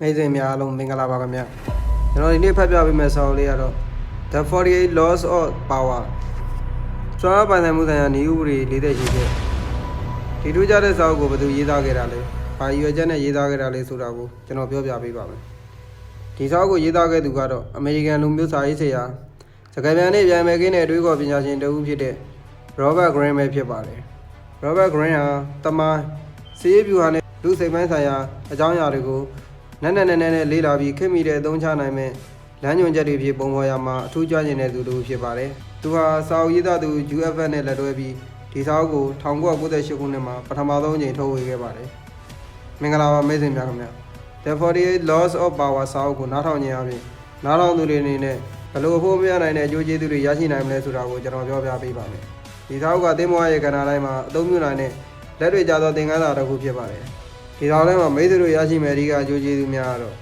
မိတ်ဆွေများအားလုံးမင်္ဂလာပါခင်ဗျကျွန်တော်ဒီနေ့ဖတ်ပြပေးမယ့်စာအုပ်လေးကတော့ The 48 Laws of Power စွမ်းအားပိုင်ဆိုင်မှုဆိုင်ရာဤဥပဒေလေးသက်ရှိတဲ့ဒီထူးခြားတဲ့စာအုပ်ကိုဘယ်သူရေးသားခဲ့တာလဲဘာရွယ်ချက်နဲ့ရေးသားခဲ့တာလဲဆိုတာကိုကျွန်တော်ပြောပြပေးပါမယ်ဒီစာအုပ်ကိုရေးသားခဲ့သူကတော့အမေရိကန်လူမျိုးစာရေးဆရာစကားပြန်နဲ့ပြန်မယ်ကင်းတဲ့အတွေးခေါ်ပညာရှင်တဦးဖြစ်တဲ့ Robert Greene ပဲဖြစ်ပါတယ် Robert Greene ဟာတမန်စီးရီးဗျူဟာနဲ့လူစိတ်ပိုင်းဆိုင်ရာအကြောင်းအရာတွေကို နက်နက်နဲနဲနဲ့လေ့လာပြီးခင်မိတဲ့အသုံးချနိုင်မဲ့လမ်းညွှန်ချက်တွေဖြစ်ပုံဖော်ရမှာအထူးကြွကျင်တဲ့သူတစ်ဦးဖြစ်ပါတယ်။သူဟာစာအုပ်ရေးသားသူ UFN နဲ့လက်တွဲပြီးဒီစာအုပ်ကို1998ခုနှစ်မှာပထမဆုံးအကြိမ်ထုတ်ဝေခဲ့ပါတယ်။မင်္ဂလာပါမိတ်ဆွေများခင်ဗျာ။ The 48 Laws of Power စာအုပ်ကိုနားထောင်ခြင်းအပြင်နားထောင်သူတွေအနေနဲ့ဘယ်လိုအဖို့မရနိုင်တဲ့အကျိုးကျေးဇူးတွေရရှိနိုင်မလဲဆိုတာကိုကျွန်တော်ပြောပြပေးပါမယ်။ဒီစာအုပ်ကသင်္ဘောရဲ့ကဏ္ဍတိုင်းမှာအသုံးပြုနိုင်တဲ့လက်တွေ့ကျသောသင်ခန်းစာတစ်ခုဖြစ်ပါတယ်။ ဒီစာအုပ်ထဲမှာမိတ်ဆွေတို့ရရှိမယ့်အဓိကအကျိုးကျေးဇူးများကတော့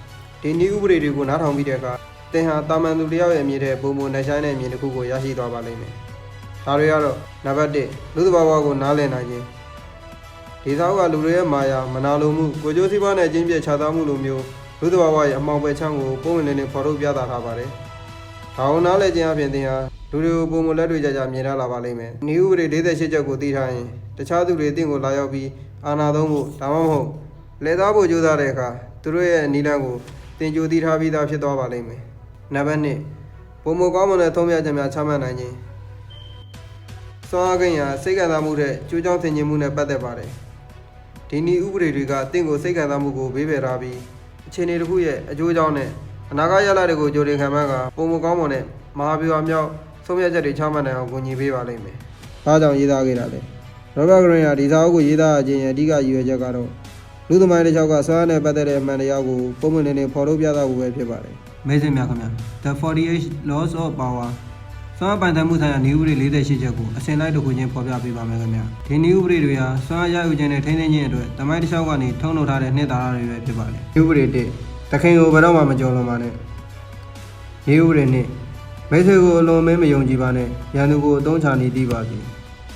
ဒီနည်းဥပဒေတွေကိုနားထောင်ပြီးတဲ့အခါသင်ဟာတာမန်သူတစ်ယောက်ရဲ့အမြင်တဲ့ပုံပုံနဲ့ဆိုင်တဲ့အမြင်တစ်ခုကိုရရှိသွားပါလိမ့်မယ်။ဒါတွေကတော့နံပါတ်1လူသဘာဝကိုနားလည်နိုင်ခြင်းဒီစာအုပ်ကလူတွေရဲ့မာယာမနာလိုမှုကိုကြိုးစည်းပွားနဲ့အချင်းပြည့်ခြားသားမှုလိုမျိုးလူသဘာဝရဲ့အမှောင်ပဲချမ်းကိုပုံဝင်လင်းလင်းဖော်ထုတ်ပြသထားပါတယ်။ဒါအောင်နားလည်ခြင်းအပြင်သင်ဟာလူတွေကိုပုံမလက်တွေ့ကြကြမြင်ရလာပါလိမ့်မယ်။နည်းဥပဒေ48ချက်ကိုသိထားရင်တခြားသူတွေအသင်ကိုလာရောက်ပြီးအာဏာသုံးဖို့ဒါမှမဟုတ် လဲသားဖို့ကြိုးစားတဲ့အခါသူတို့ရဲ့နီလန်းကိုသင်ကြိုသိထားပြီးသားဖြစ်သွားပါလိမ့်မယ်။နံပါတ်1ပုံမကောင်းမွန်တဲ့သုံးပြချက်များချမှတ်နိုင်ခြင်းစွမ်းအားကိန်းရာစိတ်ကံစားမှုတဲ့ကြိုးကြောင်းသင်ခြင်းမှုနဲ့ပတ်သက်ပါတယ်။ဒီနည်းဥပဒေတွေကတင့်ကိုစိတ်ကံစားမှုကိုဘေးပယ်ထားပြီးအခြေအနေတစ်ခုရဲ့အကျိုးကြောင့်နဲ့အနာဂတ်ရလဒ်တွေကိုကြိုတင်ခံမှန်းကပုံမကောင်းမွန်တဲ့မဟာဗျူဟာမြောက်ဆုံးဖြတ်ချက်တွေချမှတ်နိုင်အောင်ကူညီပေးပါလိမ့်မယ်။ဘာကြောင့်ရေးသားခဲ့တာလဲ။ Robert Greene ကဒီစာအုပ်ကိုရေးသားခြင်းရဲ့အဓိကရည်ရွယ်ချက်ကတော့ လူသမိုင်းတစ်လျှောက်ကစွမ်းအားနဲ့ပတ်သက်တဲ့အမှန်တရားကိုပုံမှန်နေနေဖော်ထုတ်ပြသဖို့ပဲဖြစ်ပါတယ်။မိတ်ဆွေများခင်ဗျာ The 48 Laws of Power စွမ်းအားပိုင်ဆိုင်မှုဆိုင်ရာနည်းဥပဒေ48ချက်ကိုအစဉ်လိုက်တစ်ခုချင်းဖော်ပြပေးပါမယ်ခင်ဗျာ။ဒီနည်းဥပဒေတွေဟာစွမ်းအားရယူခြင်းနဲ့ထိန်းသိမ်းခြင်းအတွက်သမိုင်းတစ်လျှောက်ကနေထုံးထုတ်ထားတဲ့နှစ်သာရတွေပဲဖြစ်ပါတယ်။နည်းဥပဒေ1တခင်ကိုဘယ်တော့မှမကြော်လွန်ပါနဲ့။နည်းဥပဒေ2မိတ်ဆွေကိုအလွန်မင်းမယုံကြည်ပါနဲ့။ရန်သူကိုအသုံးချနေသိပါစေ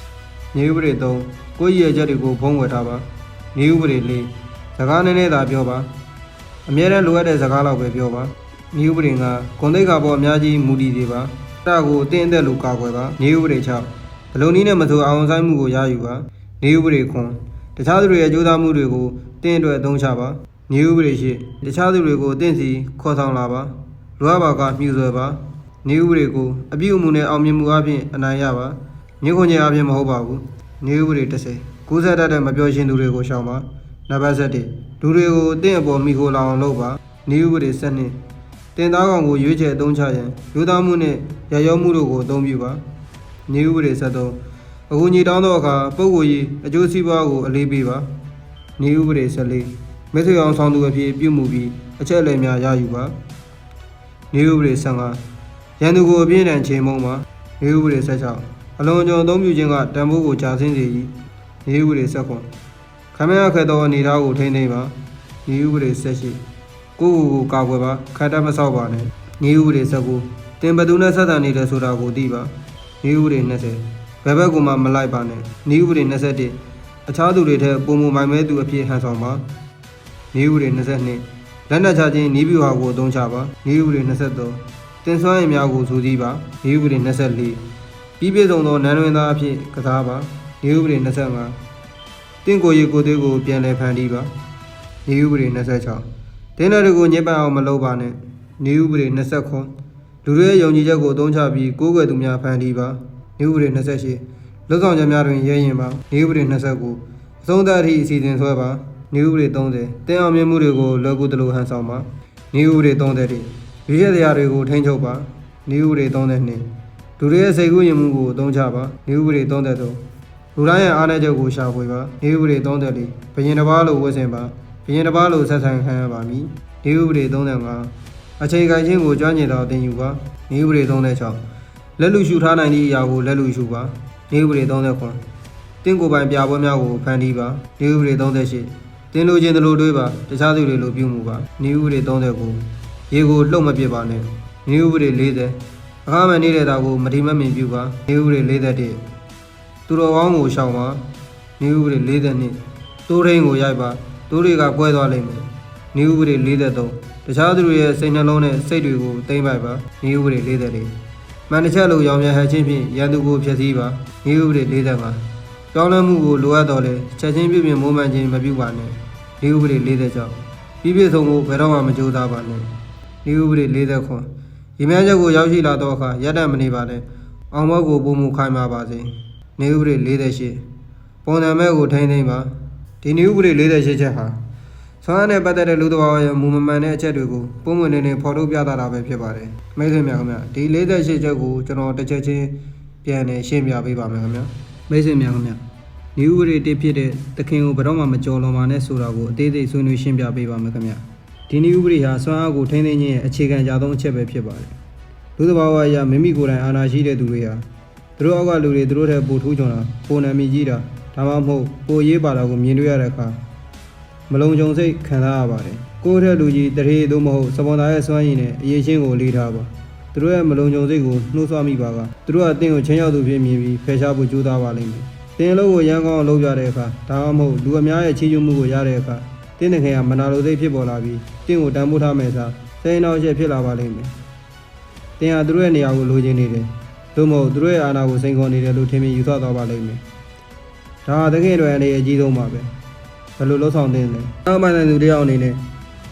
။နည်းဥပဒေ3ကိုယ့်ရည်ချက်တွေကိုဖုံးကွယ်ထားပါ။ နည်းဥပဒေ4စကားနည်းနည်းသာပြောပါ။အမြဲတမ်းလိုအပ်တဲ့စကားလောက်ပဲပြောပါ။နည်းဥပဒေ5ဂုဏ်သိက္ခာပေါ်အများကြီးမူတည်စေပါ။အဲ့ဒါကိုအတင်းအသက်လိုကာကွယ်ပါ။နည်းဥပဒေ6ဘလုံနည်းနဲ့မဆိုအောင်ဆိုင်မှုကိုရယူပါ။နည်းဥပဒေ9တခြားသူတွေရဲ့ကြိုးစားမှုတွေကိုတင်းအတွက်အသုံးချပါ။နည်းဥပဒေ10တခြားသူတွေကိုတင့်စီခေါ်ဆောင်လာပါ။လိုအပ်ပါကမြှူဆွဲပါ။နည်းဥပဒေ9အပြုအမူနဲ့အောင်မြင်မှုအပြင်အနိုင်ရပါ။ညှို့ခွင့်ခြင်းအပြင်မဟုတ်ပါဘူး။နည်းဥပဒေ10 ကူးစက်တတ်တဲ့မပြောရှင်းသူတွေကိုရှောင်ပါ။နံပါတ်7လူတွေကိုတင့်အပေါ်မိခိုလောင်အောင်လုပ်ပါ။နည်းဥပဒေ7တင်သားကောင်ကိုရွေးချယ်အသုံးချရန်ယူသားမှုနဲ့ရရောမှုတို့ကိုအသုံးပြုပါ။နည်းဥပဒေ73အခုညီတောင်းသောအခါပုဂ္ဂိုလ်ရေးအကျိုးစီးပွားကိုအလေးပေးပါ။နည်းဥပဒေ14မိတ်ဆွေအောင်ဆောင်သူအဖြစ်ပြုမှုပြီးအချက်အလက်များရယူပါ။နည်းဥပဒေ15ရန်သူကိုအပြင်းထန်ချိန်မုံပါ။နည်းဥပဒေ16အလွန်အကျွံအသုံးပြုခြင်းကတန်ဖိုးကိုကြာဆင်းစေ၏။ နည်းဥပဒေ19ခမရခက်သောအနေအထားကိုထိန်းသိမ်းပါ။နည်းဥပဒေ18ကိုယ့်ကိုယ်ကိုကာကွယ်ပါခတ်တတ်မဆောက်ပါနဲ့။နည်းဥပဒေ19တင်ဘသူနဲ့ဆက်ဆံနေတယ်ဆိုတာကိုသိပါ။နည်းဥပဒေ20ဘယ်ဘက်ကမှမလိုက်ပါနဲ့။နည်းဥပဒေ21အခြားသူတွေထက်ပုံမမိုင်မဲသူအဖြစ်ဟန်ဆောင်ပါ။နည်းဥပဒေ22လက်နက်ချခြင်းနည်းဗျူဟာကိုအသုံးချပါ။နည်းဥပဒေ23တင်ဆွမ်းရင်များကိုစူးစီးပါ။နည်းဥပဒေ24ပြီးပြည့်စုံသောနန်းတွင်သားအဖြစ်ကစားပါ။ နည်းဥပဒေ25တင့်ကိုယ်ရည်ကိုယ်သေးကိုပြန်လည်ဖန်တီးပါ။နည်းဥပဒေ26တင်းတော်တွေကိုညစ်ပတ်အောင်မလုပ်ပါနဲ့။နည်းဥပဒေ29လူတွေရဲ့ယုံကြည်ချက်ကိုအသုံးချပြီးကိုးကွယ်သူများဖန်တီးပါ။နည်းဥပဒေ28လွတ်ဆောင်ချက်များတွင်ရဲရင်ပါ။နည်းဥပဒေ29အဆုံးသတ်အထိအစီအစဉ်ဆွဲပါ။နည်းဥပဒေ30တင်းအောင်မြင်မှုတွေကိုလောကူတလူဟန်ဆောင်ပါ။နည်းဥပဒေ30ရွေးရတရားတွေကိုထိန်းချုပ်ပါ။နည်းဥပဒေ32လူတွေရဲ့စိတ်ကူးယဉ်မှုကိုအသုံးချပါ။နည်းဥပဒေ33 လူတိုင်းရဲ့အားနည်းချက်ကိုရှာဖွေပါ။နည်းဥပဒေ34ဘယင်တစ်ပါးလိုဝတ်ဆင်ပါ။ဘယင်တစ်ပါးလိုဆက်ဆံခံရပါမည်။နည်းဥပဒေ35အချိန်ခိုင်ခြင်းကိုကြွညင်တော်တင်ယူပါ။နည်းဥပဒေ36လက်လူရှုထားနိုင်သည့်အရာကိုလက်လူရှုပါ။နည်းဥပဒေ39တင့်ကိုယ်ပိုင်ပြပွဲများကိုဖန်တီးပါ။နည်းဥပဒေ38တင်းလိုခြင်းတလိုတွေးပါတခြားသူတွေလိုပြုမှုပါ။နည်းဥပဒေ39ရေကိုလှုပ်မပစ်ပါနဲ့။နည်းဥပဒေ40အခါမှနေတဲ့တာကိုမတိမမင်ပြုပါ။နည်းဥပဒေ41 သူတော်ကောင်းကိုရှောင်ပါ။နည်းဥပဒေ42တိုးရင်းကိုရိုက်ပါတိုးတွေကကွဲသွားလိမ့်မယ်။နေဥပဒေ43တခြားသူတွေရဲ့စိတ်နှလုံးနဲ့စိတ်တွေကိုသိမ့်ပိုက်ပါနေဥပဒေ44မှန်တစ်ချက်လို့ရောင်ပြန်ဟန်ချင်းဖြင့်ရန်သူကိုဖျက်ဆီးပါနေဥပဒေ45ပြောင်းလဲမှုကိုလိုအပ်တော်လဲချက်ချင်းပြည့်ပြည့်မိုးမှန်ခြင်းမပြုပါနဲ့နေဥပဒေ40ကြောင့်ပြီးပြည့်စုံဖို့ဘယ်တော့မှမကြိုးစားပါနဲ့နေဥပဒေ40ခွန်ဒီမြတ်ချက်ကိုရောက်ရှိလာတော့အခါရပ်တန့်မနေပါနဲ့အောင်ဘောကိုပုံမှုခိုင်းပါပါစေ နေဥပဒေ48ပုံစံမဲ့ကိုထိမ့်သိမ့်ပါဒီနေဥပဒေ48ချက်ဟာဆောင်းရနဲ့ပတ်သက်တဲ့လူတော်ရဲ့မူမမှန်တဲ့အချက်တွေကိုပုံမှန်နေနေဖော်ထုတ်ပြသတာပဲဖြစ်ပါတယ်။မိတ်ဆွေများခင်ဗျာဒီ48ချက်ကိုကျွန်တော်တစ်ချက်ချင်းပြန်နေရှင်းပြပေးပါမယ်ခင်ဗျာ။မိတ်ဆွေများခင်ဗျာဒီဥပဒေတစ်ဖြစ်တဲ့သခင်ကိုဘယ်တော့မှမကြော်လွန်ပါနဲ့ဆိုတာကိုအသေးစိတ်ဆွေးနွေးရှင်းပြပေးပါမယ်ခင်ဗျာ။ဒီနည်းဥပဒေဟာဆွမ်းအားကိုထိန်းသိမ်းခြင်းရဲ့အခြေခံအကြဆုံးအချက်ပဲဖြစ်ပါတယ်။လူတော်အရမိမိကိုယ်တိုင်အာဏာရှိတဲ့သူတွေဟာ သူတို့အောက်ကလူတွေသူတို့ထက်ပိုထူးချွန်တာပိုနာမည်ကြီးတာဒါမှမဟုတ်ပိုရေးပါတာကိုမြင်တွေ့ရတဲ့အခါမလုံခြုံစိတ်ခံစားရပါတယ်ကိုယ့်ထက်လူကြီးတရေသို့မဟုတ်စပွန်ဆာရဲ့စွမ်းရည်နဲ့အရေးချင်းကိုလေးထားပါသူတို့ရဲ့မလုံခြုံစိတ်ကိုနှိုးဆွမိပါကသူတို့ကအတင်းကိုချင်းရောက်သူဖြစ်မြင်ပြီးဖယ်ရှားဖို့ကြိုးစားပါလိမ့်မယ်တင်းလို့ကိုရန်ကောင်းအောင်လုပ်ကြတဲ့အခါဒါမှမဟုတ်လူအများရဲ့ချီးကျူးမှုကိုရတဲ့အခါတင်းတဲ့ခင်ကမနာလိုစိတ်ဖြစ်ပေါ်လာပြီးတင်းကိုတန်ဖိုးထားမယ်စားစိတ်နှောက်ရက်ဖြစ်လာပါလိမ့်မယ်တင်းဟာသူတို့ရဲ့နေရာကိုလိုချင်နေတယ် သို့မဟုတ်သူတို့ရဲ့အာဏာကိုစိန်ခေါ်နေတယ်လို့ထင်မြင်ယူဆသွားပါလိမ့်မယ်ဒါဟာတကယ်တော့အနေအကြီးဆုံးပါပဲဘယ်လိုလှုပ်ဆောင်သင့်လဲ။နောက်မှတဲ့သူတယောက်အနေနဲ့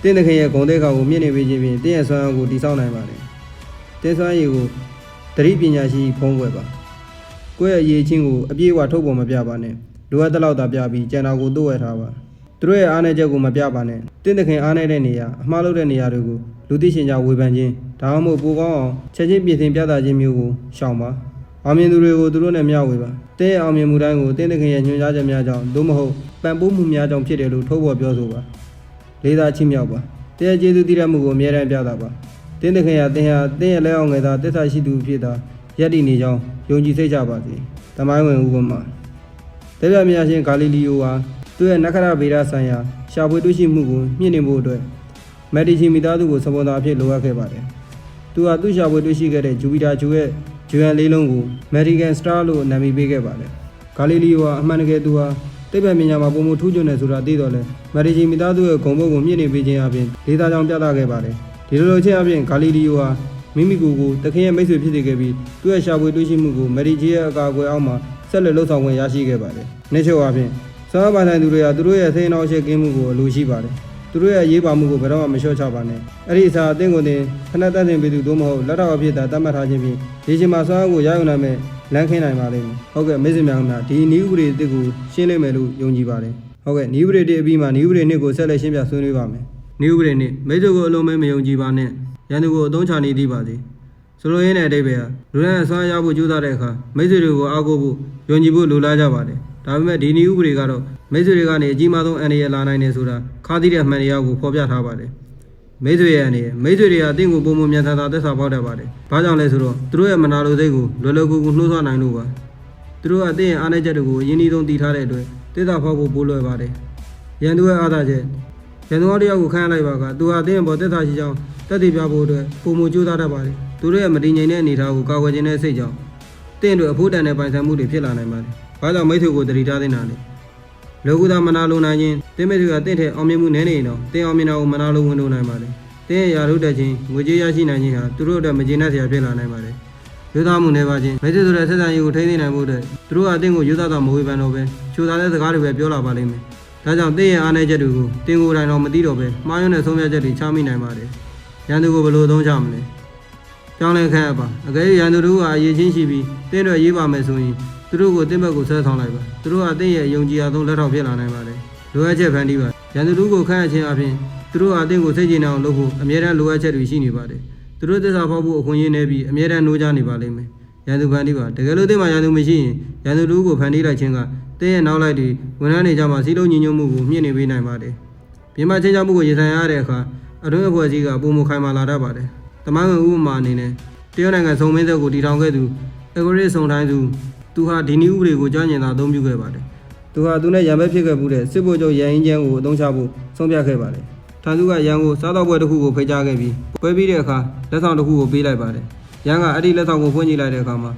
တင်းသခင်ရဲ့ဂုံတဲ့ကောင်ကိုမြင့်နေပေးခြင်းဖြင့်တင်းရဲ့ဆွမ်းအားကိုတည်ဆောက်နိုင်ပါတယ်။တင်းဆွမ်းရည်ကိုတတိပညာရှိဖုံးကွယ်ပါ။ကိုယ့်ရဲ့အရေးချင်းကိုအပြည့်အဝထုတ်ပေါ်မပြပါနဲ့။လိုအပ်တဲ့လောက်သာပြပြီးကျန်တာကိုတိုးဝဲထားပါ။ သူတို့ရဲ့အားနည်းချက်ကိုမပြပါနဲ့။တင်းသခင်အားနည်းတဲ့နေရာအမှားလုပ်တဲ့နေရာတွေကိုလူသိရှင်ကြားဝေဖန်ခြင်းဒါမှမဟုတ်ပိုကောင်းအောင်ချက်ချင်းပြင်ဆင်ပြသခြင်းမျိုးကိုရှောင်ပါ။အောင်မြင်သူတွေကိုသူတို့နဲ့မျှဝေပါတင်းရဲ့အောင်မြင်မှုတိုင်းကိုတင်းသခင်ရဲ့ညွှန်ကြားချက်များကြောင့်သို့မဟုတ်ပံ့ပိုးမှုများကြောင့်ဖြစ်တယ်လို့ထုတ်ဖော်ပြောဆိုပါလေးစားချင်းမြောက်ပါတင်းရဲ့ကျေးဇူးတည်ရမှုကိုအမြဲတမ်းပြတာပါတင်းသခင်ရဲ့တင်းဟာတင်းရဲ့လက်အောင်ငယ်သာတစ္ဆာရှိသူဖြစ်တာယက်တည်နေကြောင်းယုံကြည်စိတ်ကြပါစေတမိုင်းဝင်ဥပမာတပြမြရှင်ဂါလီလီယိုဟာ သူ့ရဲ့နက္ခရဗေဒဆိုင်ရာရှာဖွေတွေ့ရှိမှုကိုမြင့်တင်ဖို့အတွက်မက်ဒီချီမိသားစုကိုစပွန်ဆာအဖြစ်လိုအပ်ခဲ့ပါတယ်သူဟာသူ့ရှာဖွေတွေ့ရှိခဲ့တဲ့ဂျူပီတာဂျူရဲ့ဂျူယန်လေးလုံးကို American Star လို့နာမည်ပေးခဲ့ပါတယ်။ဂါလီလီယိုဟာအမှန်တကယ်သူဟာသိပ္ပံပညာမှာပုံမထူးချွန်တယ်ဆိုတာသိတော့လဲမက်ဒီဂျီမီသားသူရဲ့ဂုံဘုတ်ကိုမြင့်နေပေးခြင်းအပြင်ဒေတာကြောင့်ပြသခဲ့ပါတယ်။ဒီလိုလိုချင်းအပြင်ဂါလီလီယိုဟာမိမိကိုယ်ကိုတခင်ရဲ့မိတ်ဆွေဖြစ်စေခဲ့ပြီးသူ့ရဲ့ရှာဖွေတွေ့ရှိမှုကိုမက်ဒီဂျီရဲ့အကာအကွယ်အောက်မှာဆက်လက်လှုပ်ဆောင်ခွင့်ရရှိခဲ့ပါတယ်။နေ့ချုပ်အပြင် ဆောင်းပါနိုင်သူတွေဟာသူတို့ရဲ့စိတ်နှောက်ရှက်ကင်းမှုကိုအလိုရှိပါတယ်။သူတို့ရဲ့ရေးပါမှုကိုဘယ်တော့မှမလျှော့ချပါနဲ့အဲ့ဒီအစားအသင်းကိုတင်ခဏတက်တင်ပေးသူသို့မဟုတ်လက်တော်အဖြစ်သာတတ်မှတ်ထားခြင်းဖြင့်ဒီချိန်မှာဆွမ်းအားကိုရယူနိုင်မဲ့လမ်းခင်းနိုင်ပါလိမ့်မယ်ဟုတ်ကဲ့မိတ်ဆွေများခင်ဗျာဒီနီးဥပဒေအစ်ကိုရှင်းလိမ့်မယ်လို့ယုံကြည်ပါတယ်ဟုတ်ကဲ့နီးဥပဒေတစ်အပြီးမှာနီးဥပဒေနှစ်ကိုဆက်လက်ရှင်းပြဆွေးနွေးပါမယ်နီးဥပဒေနှစ်မိတ်ဆွေကိုအလုံးမဲမယုံကြည်ပါနဲ့ရန်သူကိုအသုံးချနေသည်ပါစေဆိုလိုရင်းတဲ့အတိတ်ပဲဟာလူတိုင်းဆွမ်းအားရဖို့ကြိုးစားတဲ့အခါမိတ်ဆွေတွေကိုအားကိုးဖို့ယုံကြည်ဖို့လိုလားကြပါတယ် ဒါပေမဲ့ဒီနီးဥပဒေကတော့မိတ်ဆွေတွေကနေအကြီးမားဆုံးအန္တရာယ်လာနိုင်တယ်ဆိုတာခါးသီးတဲ့မှန်တရားကိုဖော်ပြထားပါတယ်မိတ်ဆွေရဲ့အနေနဲ့မိတ်ဆွေတွေဟာတင့်ကိုပုံမှန်မြန်ဆန်သာသက်သာပေါက်တတ်ပါတယ်။ဘာကြောင့်လဲဆိုတော့သူတို့ရဲ့မနာလိုစိတ်ကိုလွယ်လွယ်ကူကူနှိုးဆွနိုင်လို့ပါ။သူတို့ကတင့်ရဲ့အားနည်းချက်တွေကိုအရင်အဆုံးတည်ထားတဲ့အတွက်သက်သာဖောက်ဖို့ပိုးလွယ်ပါတယ်။ရန်သူရဲ့အားသာချက်ရန်သူတယောက်ကိုခန့်လိုက်ပါကသူဟာတင့်ရဲ့ပေါ်သက်သာရှိကြောင်းတက်တည်ပြဖို့အတွက်ပုံမကြိုးစားတတ်ပါတယ်။သူတို့ရဲ့မတည်ငြိမ်တဲ့အနေအထားကိုကာကွယ်ခြင်းနဲ့စိတ်ကြောင့်တင့်တို့အဖို့တန်တဲ့ပိုင်ဆိုင်မှုတွေဖြစ်လာနိုင်ပါတယ်။ ဘာကြောင့်မိတ်ဆွေကိုတတိထားတင်တာလဲ။လောကုတမနာလိုနိုင်ခြင်းတင်းမဲ့သူကတင့်တဲ့အောင်မြင်မှုနည်းနေရင်တော့တင်းအောင်မြင်တာကိုမနာလိုဝင်လို့နိုင်ပါတယ်။တင်းရဲ့ရာထုတက်ခြင်းငွေကြေးရရှိနိုင်ခြင်းဟာသူတို့အတွက်မကျေနပ်စရာဖြစ်လာနိုင်ပါတယ်။ယူသားမှုနေပါခြင်းမိတ်ဆွေဆိုတဲ့ဆက်ဆံရေးကိုထိန်းသိမ်းနိုင်မှုအတွက်သူတို့ကတင်းကိုယူသားတာမဝေဖန်တော့ပဲချိုသားတဲ့စကားတွေပဲပြောလာပါလိမ့်မယ်။ဒါကြောင့်တင်းရဲ့အားနည်းချက်တွေကိုတင်းကိုယ်တိုင်တော့မသိတော့ပဲမှားယွင်းတဲ့ဆုံးဖြတ်ချက်တွေချမိနိုင်ပါတယ်။ရန်သူကိုဘယ်လိုသုံးချမလဲ။ကြောင်းလဲခန့်အပ်ပါအကယ်၍ရန်သူတို့ကအရေးချင်းရှိပြီးတင်းတွေရေးပါမယ်ဆိုရင် သူတို့ကိုတင်းဘက်ကိုဆွဲဆောင်လိုက်ပါသူတို့ကတင်းရဲ့အယုံကြည်အားဆုံးလက်ထောက်ဖြစ်လာနိုင်ပါတယ်လိုအပ်ချက်ဖန်တီးပါရန်သူတို့ကိုခန့်အပ်ခြင်းအပြင်သူတို့ကတင်းကိုစိတ်ကြည်နေအောင်လုပ်ဖို့အမြဲတမ်းလိုအပ်ချက်တွေရှိနေပါတယ်သူတို့သစ္စာဖောက်ဖို့အခွင့်အရေးနေပြီးအမြဲတမ်းနှိုးကြနေပါလိမ့်မယ်ရန်သူဖန်တီးပါတကယ်လို့တင်းမှာရန်သူမရှိရင်ရန်သူတို့ကိုဖန်တီးလိုက်ခြင်းကတင်းရဲ့နောက်လိုက်တွေဝန်ထမ်းတွေကြမှာစီးလုံးညီညွတ်မှုကိုမြင့်နေပေးနိုင်ပါတယ်ပြင်ပချင်းချမှုကိုရင်ဆိုင်ရတဲ့အခါအတွင်းအဖွဲ့အစည်းကပုံမခိုင်မာလာတတ်ပါတယ်။တမိုင်းဝင်ဥပမာအနေနဲ့တရုတ်နိုင်ငံစုံမင်းသက်ကိုတည်ထောင်ခဲ့သူအဂရစ်စုံတိုင်းသူ သူဟာဒီနီဥပဒေကိုကြားညင်သာအသုံးပြုခဲ့ပါတယ်။သူဟာသူနဲ့ရံဘက်ဖြစ်ခဲ့မှုတဲ့စစ်ဗိုလ်ချုပ်ရန်အင်းချမ်းကိုအသုံးချဖို့ဆုံးဖြတ်ခဲ့ပါတယ်။ထန်သူကရန်ကိုစားတော့ပွဲတစ်ခုကိုဖိတ်ကြားခဲ့ပြီးပွဲပြီးတဲ့အခါလက်ဆောင်တစ်ခုကိုပေးလိုက်ပါတယ်။ရန်ကအဲ့ဒီလက်ဆောင်ကိုဖွင့်ကြည့်လိုက်တဲ့အခါမှာ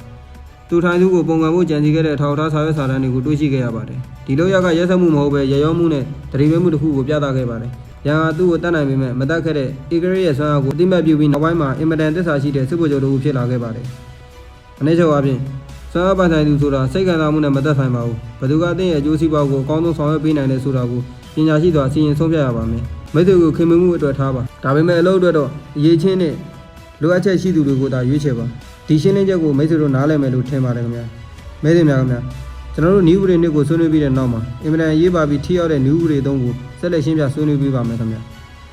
သူထိုင်သူကိုပုံကံမှုကြံစည်ခဲ့တဲ့အထောက်အထားစာရွက်စာတမ်းတွေကိုတွေ့ရှိခဲ့ရပါတယ်။ဒီလိုရကရက်စက်မှုမဟုတ်ပဲရရောမှုနဲ့တတိပေးမှုတစ်ခုကိုပြသခဲ့ပါတယ်။ရန်ဟာသူ့ကိုတတ်နိုင်ပေမဲ့မတတ်ခဲ့တဲ့ဧကရေရဲ့ဆွမ်းအားကိုအတိမတ်ပြုပြီးနောက်ပိုင်းမှာအင်မတန်သစ္စာရှိတဲ့စစ်ဗိုလ်ချုပ်တို့ဖြစ်လာခဲ့ပါတယ်။အနည်းချုပ်အပြင် ဆွမ်းအားပိုင်ဆိုင်သူဆိုတာစိတ်ခံစားမှုနဲ့မသက်ဆိုင်ပါဘူး။ဘသူကအသင်ရဲ့အကျိုးစီးပွားကိုအကောင်းဆုံးဆောင်ရွက်ပေးနိုင်တယ်ဆိုတာကိုပညာရှိစွာစီရင်ဆုံးဖြတ်ရပါမယ်။မိတ်ဆွေကိုခင်မင်မှုအတွက်ထားပါ။ဒါပေမဲ့အလုပ်အတွက်တော့အရေးချင်းနဲ့လိုအပ်ချက်ရှိသူတွေကိုသာရွေးချယ်ပါ။ဒီရှင်းလင်းချက်ကိုမိတ်ဆွေတို့နားလည်မယ်လို့ထင်ပါတယ်ခင်ဗျာ။မဲသိများခင်ဗျာ။ကျွန်တော်တို့နည်းဥပဒေနှစ်ကိုဆွေးနွေးပြီးတဲ့နောက်မှာအင်မတန်ရေးပါပြီးထိရောက်တဲ့နည်းဥပဒေသုံးကိုဆက်လက်ရှင်းပြဆွေးနွေးပေးပါမယ်ခင်ဗျာ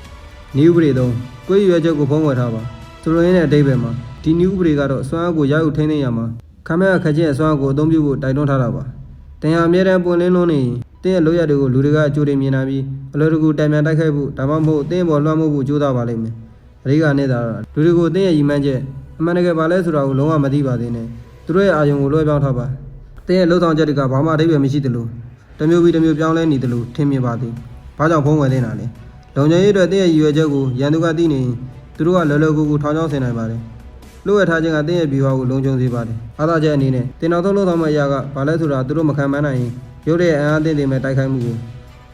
။နည်းဥပဒေသုံးကိုယ့်ရည်ရွယ်ချက်ကိုဖုံးကွယ်ထားပါ။ဆိုလိုရင်းတဲ့အတိတ်ပဲမှာဒီနည်းဥပဒေကတော့စွမ်းအားကိုရယူထိန်းသိမ်းရမှာ ခမရခက်ချက်အစွမ်းအားကိုအသုံးပြုဖို့တိုက်တွန်းထားတာပါ။တင်ဟာအမြဲတမ်းပွင့်လင်းလုံးနေရင်တင်းရဲ့လိုရတွေကိုလူတွေကကြိုတင်မြင်လာပြီးအလွယ်တကူတိုင်ပြန်တိုက်ခိုက်ဖို့ဒါမှမဟုတ်တင်းပေါ်လွှမ်းမိုးဖို့ကြိုးစားပါလိမ့်မယ်။အရိကနေတာလူတွေကိုတင်းရဲ့ရည်မှန်းချက်အမှန်တကယ်ပါလဲဆိုတာကိုလုံးဝမသိပါသေးနဲ့။သူတို့ရဲ့အာယုံကိုလွှဲပြောင်းထားပါ။တင်းရဲ့လှုပ်ဆောင်ချက်တွေကဘာမှအဓိပ္ပာယ်မရှိသလိုတစ်မျိုးပြီးတစ်မျိုးပြောင်းလဲနေသလိုထင်မြင်ပါသည်။ဘာကြောင့်ဖုံးကွယ်နေတာလဲ။လုံခြုံရေးအတွက်တင်းရဲ့ရည်ရွယ်ချက်ကိုရန်သူကသိနေရင်သူတို့ကလော်လော်ကူကူထောင်ချောင်းဆင်နိုင်ပါတယ်။ လို့ရထားခြင်းကတင်းရဲ့ဘီဝါကိုလုံခြုံစေပါတယ်။အားသာချက်အနေနဲ့တင်တော်သုံးလို့ဆောင်မဲ့အရာကဘာလဲဆိုတာသူတို့မခံမနိုင်ရင်ရုပ်တဲ့အင်အားတင်းတင်မဲ့တိုက်ခိုက်မှုကို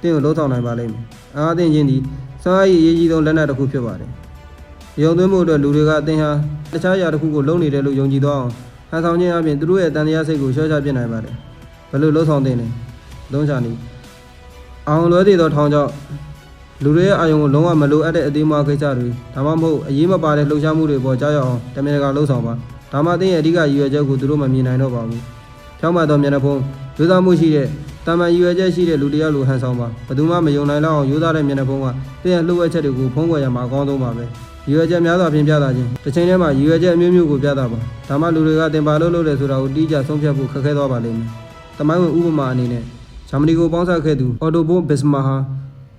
တင်းကိုလုံးဆောင်နိုင်ပါလိမ့်မယ်။အားတင်းခြင်းသည်စွမ်းအားရည်အရေးကြီးဆုံးလက်နက်တစ်ခုဖြစ်ပါတယ်။ရုံသွင်းမှုအတွက်လူတွေကအတင်းဟာတခြားအရာတစ်ခုကိုလုံနေတယ်လို့ယုံကြည်သွားအောင်ဟန်ဆောင်ခြင်းအပြင်သူတို့ရဲ့တန်တရားစိတ်ကိုရှော့ချပြစ်နိုင်ပါတယ်။ဘယ်လိုလုံးဆောင်တင်လဲ။လုံးချနီအောင်လွဲသေးသောထောင်ကြောင့် လူတွေရဲ့အာယုံကိုလုံးဝမလိုအပ်တဲ့အသေးမွားကိစ္စတွေဒါမှမဟုတ်အရေးမပါတဲ့လှုပ်ရှားမှုတွေပေါ်ကြားရောက်အောင်တမင်တကာလှုပ်ဆောင်ပါဒါမှအသိရဲ့အဓိကရည်ရွယ်ချက်ကိုသူတို့မမြင်နိုင်တော့ပါဘူးဖြောင်းမှသောမျက်နှာဖုံးရိုးသားမှုရှိတဲ့တာမန်ရည်ရွယ်ချက်ရှိတဲ့လူတစ်ယောက်လိုဟန်ဆောင်ပါဘယ်သူမှမယုံနိုင်လောက်အောင်ရိုးသားတဲ့မျက်နှာဖုံးကတည့်ရလှုပ်ဝက်ချက်တွေကိုဖုံးကွယ်ရမှာအကောင်းဆုံးပါပဲရည်ရွယ်ချက်များစွာဖြင့်ပြသခြင်းတစ်ချိန်တည်းမှာရည်ရွယ်ချက်အမျိုးမျိုးကိုပြသပါဒါမှလူတွေကတင်ပါလို့လို့တယ်ဆိုတာကိုတိကျဆုံးဖြတ်ဖို့ခက်ခဲသွားပါလိမ့်မယ်တမိုင်းဝင်ဥပမာအနေနဲ့ဂျာမနီကိုပေါင်းစပ်ခဲ့သူအော်တိုဘွန်ဘစ်စမာဟာ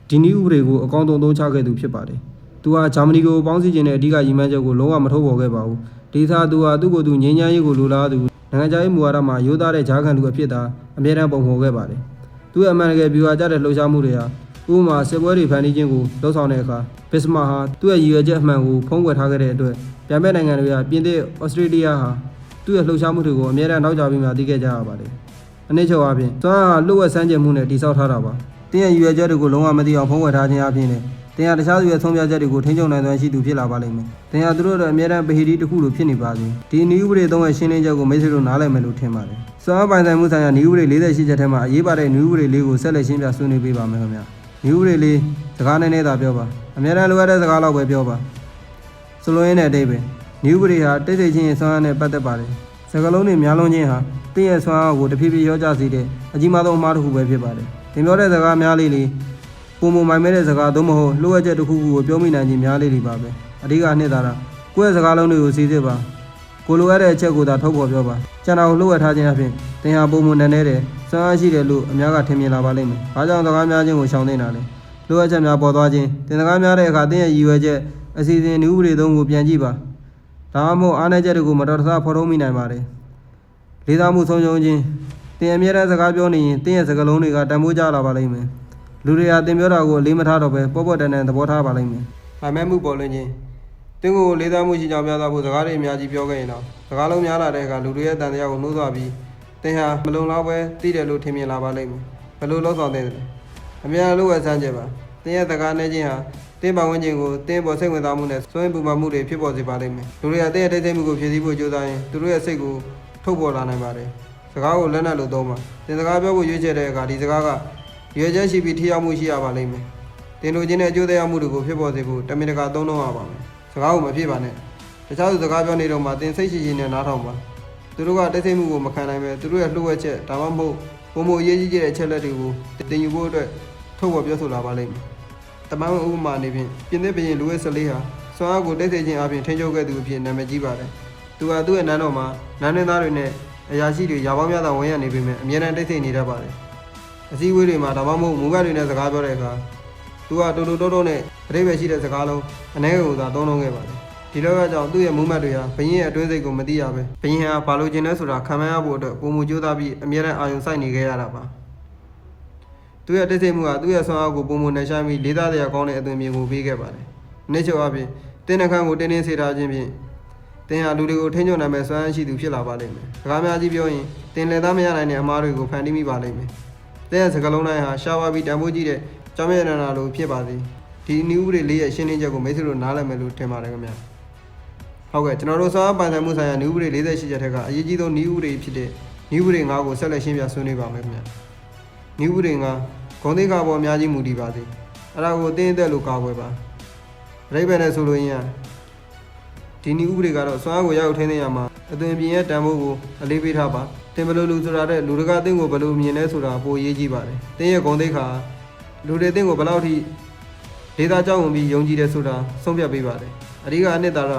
ဒီနည်းဥပဒေကိုအကောင်းဆုံးသုံးချခဲ့သူဖြစ်ပါတယ်သူဟာဂျာမနီကိုပေါင်းစည်းခြင်းနဲ့အဓိကရည်မှန်းချက်ကိုလုံးဝမထုတ်ဖော်ခဲ့ပါဘူးဒီသားသူဟာသူ့ကိုယ်သူငြိမ်းချမ်းရေးကိုလိုလားသူနိုင်ငံခြားရေးမူဝါဒမှာရိုးသားတဲ့ဂျားခံလူအဖြစ်သာအမြဲတမ်းပုံဖော်ခဲ့ပါတယ်သူ့ရဲ့အမှန်တကယ်ပြူဟာကြတဲ့လှုပ်ရှားမှုတွေဟာဥပမာစစ်ပွဲတွေဖန်တီးခြင်းကိုလှုံ့ဆော်တဲ့အခါဘစ်စမာဟာသူ့ရဲ့ရည်ရွယ်ချက်အမှန်ကိုဖုံးကွယ်ထားခဲ့တဲ့အတွက်ပြန်မဲ့နိုင်ငံတွေကပြင်သစ်ဩစတြေးလျဟာသူ့ရဲ့လှုပ်ရှားမှုတွေကိုအမြဲတမ်းနောက်ကျပြီးမှသိခဲ့ကြရပါတယ်အနည်းချုပ်အပြင်သွမ်းဟာလှုပ်ဝက်ဆန်းကျင်မှုနဲ့တိစောက်ထားတာပါ တင်းရဲ့ရည်ရွယ်ချက်တွေကိုလုံးဝမသိအောင်ဖုံးကွယ်ထားခြင်းအပြင်လည်းတင်ဟာတခြားသူရဲ့ဆုံးဖြတ်ချက်တွေကိုထိန်းချုပ်နိုင်သောရှိသူဖြစ်လာပါလိမ့်မယ်။တင်ဟာသူတို့ရဲ့အမြဲတမ်းပဟိတိတစ်ခုလိုဖြစ်နေပါစေ။ဒီနည်းဥပဒေသုံးရဲ့ရှင်းလင်းချက်ကိုမိတ်ဆွေတို့နားလည်မယ်လို့ထင်ပါတယ်။စွမ်းအားပိုင်ဆိုင်မှုဆိုင်ရာနည်းဥပဒေ48ချက်ထဲမှာအရေးပါတဲ့နည်းဥပဒေလေးကိုဆက်လက်ရှင်းပြဆွေးနွေးပေးပါမယ်ခင်ဗျာ။နည်းဥပဒေလေးစကားနည်းနည်းသာပြောပါ။အမြဲတမ်းလိုအပ်တဲ့စကားလောက်ပဲပြောပါ။ဆိုလိုရင်းတဲ့အတိတ်ပဲနည်းဥပဒေဟာတိတ်ဆိတ်ချင်းရဲ့စွမ်းအားနဲ့ပတ်သက်ပါတယ်။စကားလုံးတွေများလုံးချင်းဟာတင့်ရဲ့စွမ်းအားကိုတဖြည်းဖြည်းရောကြစေတဲ့အကြီးမားဆုံးအမှားတစ်ခုပဲဖြစ်ပါတယ်။ သင်ပြောတဲ့စကားများလေးလေးပုံမမိုင်မဲတဲ့စကားသို့မဟုတ်လှုပ်ဝက်ချက်တစ်ခုခုကိုပြောမိနိုင်ခြင်းများလေးတွေပါပဲအဓိကနှစ်သာတာကိုယ့်ရဲ့စကားလုံးတွေကိုစီစစ်ပါကိုလိုရတဲ့အချက်ကိုသာထုတ်ဖော်ပြောပါကျန်တာကိုလှုပ်ဝက်ထားခြင်းအပြင်တင်ဟာပုံမနည်းနည်းတယ်စွမ်းအားရှိတယ်လို့အများကထင်မြင်လာပါလိမ့်မယ်ဘာကြောင့်စကားများခြင်းကိုရှောင်နေတာလဲလှုပ်ဝက်ချက်များပေါ်သွားခြင်းတင်စကားများတဲ့အခါတင်ရဲ့ရည်ရွယ်ချက်အစီအစဉ်နည်းဥပဒေသုံးကိုပြန်ကြည့်ပါဒါမှမဟုတ်အားနည်းချက်တွေကိုမတော်တဆဖော်ထုတ်မိနိုင်ပါတယ်လေးစားမှုဆုံးရှုံးခြင်း တင်အမြဲတမ်းစကားပြောနေရင်တင်ရဲ့စကားလုံးတွေကတန်ဖိုးကြလာပါလိမ့်မယ်လူတွေကတင်ပြောတာကိုအလေးမထားတော့ပဲပေါ့ပေါ့တန်တန်သဘောထားပါလိမ့်မယ်။အမဲမှုပေါ်လွင်ခြင်းတင်းကိုလေးစားမှုရှိကြောင်းပြသဖို့စကားတွေအများကြီးပြောခဲ့ရင်တော့စကားလုံးများလာတဲ့အခါလူတွေရဲ့တန်တရားကိုနှိုးသွားပြီးတင်းဟာမလုံလောက်ပဲသိတယ်လို့ထင်မြင်လာပါလိမ့်မယ်။ဘယ်လိုလုပ်ဆောင်သင့်တယ်လဲ။အများလို့ဝယ်ဆန်းကြပါ။တင်းရဲ့စကားနဲ့ချင်းဟာတင်းပါဝင်ခြင်းကိုတင်းပေါ်စိတ်ဝင်စားမှုနဲ့စွန့်ပူမှမှုတွေဖြစ်ပေါ်စေပါလိမ့်မယ်။လူတွေကတင်းရဲ့တိတ်ဆိတ်မှုကိုဖြည့်ဆည်းဖို့ကြိုးစားရင်သူတို့ရဲ့စိတ်ကိုထုတ်ပေါ်လာနိုင်ပါတယ်။ စကားကိုလက်နက်လို့သုံးပါ။တင်းစကားပြောဖို့ရွေးချယ်တဲ့အခါဒီစကားကရွေချက်ရှိပြီးထိရောက်မှုရှိရပါလိမ့်မယ်။တင်လိုခြင်းနဲ့အကျိုးသက်ရောက်မှုတွေကိုဖြစ်ပေါ်စေဖို့တမင်တကာသုံးလုံးရပါမယ်။စကားကိုမဖြစ်ပါနဲ့။တခြားသူစကားပြောနေတော့မှတင်စိတ်ရှိရှိနဲ့နားထောင်ပါ။သူတို့ကတိတ်ဆိတ်မှုကိုမခံနိုင်ပဲသူတို့ရဲ့လှုပ်ဝက်ချက်ဒါမှမဟုတ်ပုံမအရေးကြီးတဲ့အချက်လက်တွေကိုတင်ယူဖို့အတွက်ထုတ်ဖော်ပြောဆိုလာပါလိမ့်မယ်။တမန်ဥပမာအနေဖြင့်ပြင်သစ်ဘရင်လူဝဲဆလေးဟာစွမ်းအားကိုတိတ်ဆိတ်ခြင်းအပြင်ထိန်းချုပ်ခဲ့သူအဖြစ်နာမည်ကြီးပါတယ်။သူဟာသူ့ရဲ့နန်းတော်မှာနန်းနှင်းသားတွေနဲ့ အရာရှိတွေရာပေါင်းများစွာဝင်ရနေပေမဲ့အမြဲတမ်းတိတ်ဆိတ်နေတတ်ပါတယ်။အစည်းအဝေးတွေမှာဒါမှမဟုတ်မူကတွေနဲ့စကားပြောတဲ့အခါသူကတူတူတိုးတိုးနဲ့အတိတ်ပဲရှိတဲ့စကားလုံးအ ਨੇ ကိုသာသုံးလုံးခဲ့ပါတယ်ဒီလောကကြောင့်သူ့ရဲ့မူမှတ်တွေဟာဘရင်ရဲ့အတွင်းစိတ်ကိုမသိရပဲဘရင်ဟာဘာလို့ကျင်လဲဆိုတာခံမှန်းရဖို့အတွက်ပုံမူကြိုးစားပြီးအမြဲတမ်းအာရုံစိုက်နေခဲ့ရတာပါသူ့ရဲ့တိတ်ဆိတ်မှုဟာသူ့ရဲ့ဆွမ်းအားကိုပုံမူနဲ့ရှိုင်းပြီးလေးစားတရားကောင်းတဲ့အသွင်မြင်ကိုပေးခဲ့ပါတယ်နေ့ချုပ်အပြင်တင်းနှခမ်းကိုတင်းတင်းစေထားခြင်းဖြင့် တင်ဟာလူတွေကိုထိန်းချုပ်နိုင်မဲ့စွမ်းအားရှိသူဖြစ်လာပါလိမ့်မယ်။စကားများကြီးပြောရင်တင်လည်းသားမရနိုင်တဲ့အမားတွေကိုဖန်တီးမိပါလိမ့်မယ်။တဲ့ရဲ့စကလုံးတိုင်းဟာရှားဝါပြီးတန်ဖိုးကြီးတဲ့ကြောင်မြရနာလိုဖြစ်ပါသည်။တဒီနည်းဥပဒေလေးရဲ့ရှင်းလင်းချက်ကိုမိတ်ဆွေတို့နားလည်မယ်လို့ထင်ပါတယ်ခင်ဗျာဟုတ်ကဲ့ကျွန်တော်တို့စောပိုင်ဆိုင်မှုဆိုင်ရာနည်းဥပဒေ48ချက်ထက်ကအရေးကြီးဆုံးနည်းဥပဒေဖြစ်တဲ့နည်းဥပဒေ9ကိုဆက်လက်ရှင်းပြဆွေးနွေးပါမယ်ခင်ဗျာနည်းဥပဒေ9ဂုံသိက္ခာပေါ်အများကြီးမူတည်ပါစေအဲ့ဒါကိုအတင်းအသက်လို့ကာကွယ်ပါရိပ်ပဲနဲ့ဆိုလို့ရင် ဒီနည်းဥပဒေကတော့စွမ်းအားကိုရောက်ထင်းနေရမှာအသွင်ပြင်ရဲ့တန်ဖိုးကိုအလေးပေးထားပါတင်ဘလို့လူဆိုတာတဲ့လူတကာအသင်းကိုဘယ်လိုမြင်လဲဆိုတာပိုအရေးကြီးပါတယ်တင်းရဲ့ဂုံသိက္ခာလူတွေအသင်းကိုဘယ်လောက်ထိဒေတာကြောင့်ဝင်ပြီးယုံကြည်တယ်ဆိုတာဆုံးဖြတ်ပေးပါတယ်အဓိကအနှစ်သာရ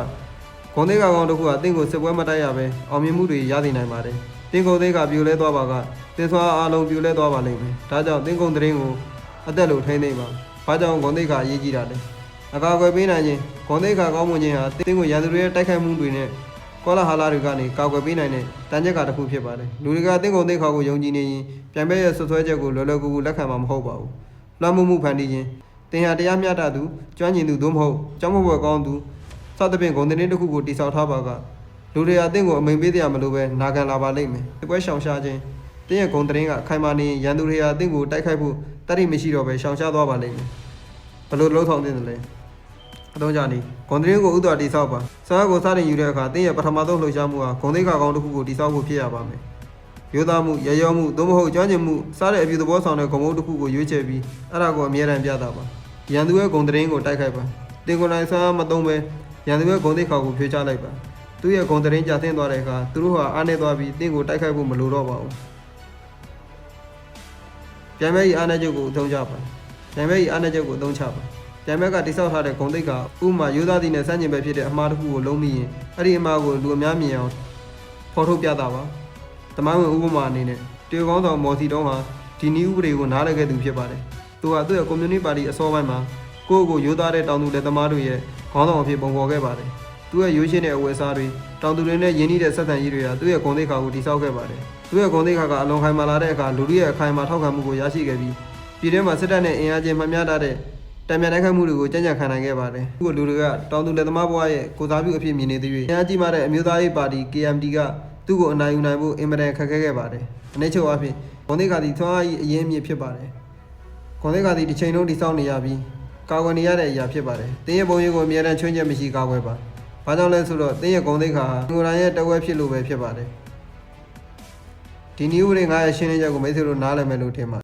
ဂုံသေးကကောင်တစ်ခုကအသင်ကိုစစ်ပွဲမတိုက်ရပဲအောင်မြင်မှုတွေရနိုင်နိုင်ပါတယ်တင်ကုန်သေးကပြိုလဲသွားပါကတင်စွာအားလုံးပြိုလဲသွားပါလိမ့်မယ်ဒါကြောင့်တင်ကုန်သတင်းကိုအသက်လို့ထိန်းသိမ်းပါဘာကြောင့်ဂုံသေးကအရေးကြီးတာလဲ အကာအကွယ်ပေးနိုင်ခြင်းဂုံသေးကကောင်းမွန်ခြင်းဟာတင်ကိုရန်သူတွေရဲ့တိုက်ခိုက်မှုတွေနဲ့ကောလာဟာလာတွေကနေကာကွယ်ပေးနိုင်တဲ့တန်ချက်ကတစ်ခုဖြစ်ပါတယ်လူတွေကတင်ကုန်သေးခါကိုယုံကြည်နေရင်ပြန်ပဲရဲ့ဆွဆွဲချက်ကိုလောလောကူကူလက်ခံမှာမဟုတ်ပါဘူးလွှမ်းမိုးမှုဖန်တီးခြင်းတင်ဟာတရားမျှတသူကျွမ်းကျင်သူသို့မဟုတ်ကျောင်းမဘွယ်ကောင်းသူစသဖြင့်ဂုဏ်သတင်းတစ်ခုကိုတိဆောက်ထားပါကလူတွေအသင်ကိုအမိန်ပေးတရားမလို့ပဲနာခံလာပါလိမ့်မယ်။ဒီပွဲရှောင်ရှားခြင်းတင်းရဲ့ဂုဏ်သတင်းကခိုင်မာနေရင်ရန်သူတွေဟာအသင်ကိုတိုက်ခိုက်ဖို့တတ်ရမရှိတော့ပဲရှောင်ရှားသွားပါလိမ့်မယ်။ဘယ်လိုလှုပ်ဆောင်သင့်တယ်လဲ။ အတော့ကြနေဂုဏ်သတင်းကိုဥဒ္ဒတိဆောက်ပါ။စာကိုစတင်ယူတဲ့အခါတင်းရဲ့ပထမဆုံးလှုပ်ရှားမှုဟာဂုဏ်သိက္ခာကောင်းတစ်ခုကိုတိဆောက်ဖို့ဖြစ်ရပါမယ်။ရိုးသားမှုရရောမှုသို့မဟုတ်ကျွမ်းကျင်မှုစားတဲ့အပြုသဘောဆောင်တဲ့ဂုဏ်မုတ်တစ်ခုကိုရွေးချယ်ပြီးအဲ့ဒါကိုအမြဲတမ်းပြတာပါ။ရန်သူရဲ့ဂုံတရင်ကိုတိုက်ခိုက်ပါတင်ကိုယ်နိုင်စားမသုံးပဲရန်သူရဲ့ဂုံသိက္ခာကိုဖြေချလိုက်ပါသူရဲ့ဂုံတရင်ကြဆင်းသွားတဲ့အခါသူတို့ဟာအားနေသွားပြီးတင်ကိုတိုက်ခိုက်ဖို့မလိုတော့ပါဘူးပြန်မဲ့ဤအားနေချက်ကိုအသုံးချပါပြန်မဲ့ဤအားနေချက်ကိုအသုံးချပါ ပြန်မဲ့ကတိဆောက်ထားတဲ့ဂုံသိက္ခာဥမာရိုးသားသည်နဲ့စန့်ကျင်ပဲဖြစ်တဲ့အမှားတစ်ခုကိုလုံးမိရင်အဲ့ဒီအမှားကိုလူအများမြင်အောင်ဖော်ထုတ်ပြတာပါတမိုင်းဝင်ဥပမာအနေနဲ့တေကောင်းဆောင်မော်စီတုံးဟာဒီနည်းဥပဒေကိုနားလည်ခဲ့သူဖြစ်ပါတယ်သူကသူ့ရဲ့ကွန်မြူနတီပါတီအစောပိုင်းမှာကိုယ့်ကိုရိုးသားတဲ့တောင်သူလက်သမားတို့ရဲ့ခေါင်းဆောင်အဖြစ်ပုံဖော်ခဲ့ပါတယ်။သူ့ရဲ့ရိုးရှင်းတဲ့အဝယ်စားတွေတောင်သူတွေနဲ့ယဉ်ကျေးတဲ့ဆက်ဆံရေးတွေဟာသူ့ရဲ့ဂုဏ်သိက္ခာကိုတည်ဆောက်ခဲ့ပါတယ်။သူ့ရဲ့ဂုဏ်သိက္ခာကအလွန်ခိုင်မာလာတဲ့အခါလူတွေရဲ့အခိုင်အမာထောက်ခံမှုကိုရရှိခဲ့ပြီးပြည်ထဲမှာစစ်တပ်နဲ့အင်အားချင်းမှများတာတဲ့ တံမြန်တိုက်ခိုက်မှုတွေကိုကြံ့ကြံ့ခံနိုင်ခဲ့ပါတယ်။သူ့ကိုလူတွေကတောင်သူလက်သမားဘဝရဲ့ကိုစားပြုအဖြစ်မြင်နေသေး၍အင်အားကြီးမားတဲ့အမျိုးသားရေးပါတီ KMT ကသူ့ကိုအနိုင်ယူနိုင်ဖို့အင်မတန်ခက်ခဲခဲ့ပါတယ်။အနည်းချုပ်အဖြစ်ဂုဏ်သိက္ခာသည်ထွန်းအားကြီးအရင်အမြင့်ဖြစ်ပါတယ်။ခွန်သိက္ခာသည်တစ်ချိန်လုံးတိစောက်နေရပြီးကာကွယ်နေရတဲ့အရာဖြစ်ပါတယ်။တင်းရဲ့ဘုံရင်ကိုအမြဲတမ်းချွင်းချက်မရှိကာကွယ်ပါ။ဘာကြောင့်လဲဆိုတော့တင်းရဲ့ဂုံသိက္ခာဟာငိုရန်ရဲ့တဝက်ဖြစ်လို့ပဲဖြစ်ပါတယ်။ဒီနည်းဥပဒေ9ရဲ့ရှင်းလင်းချက်ကိုမိတ်ဆွေတို့နားလည်မယ်လို့ထင်ပါ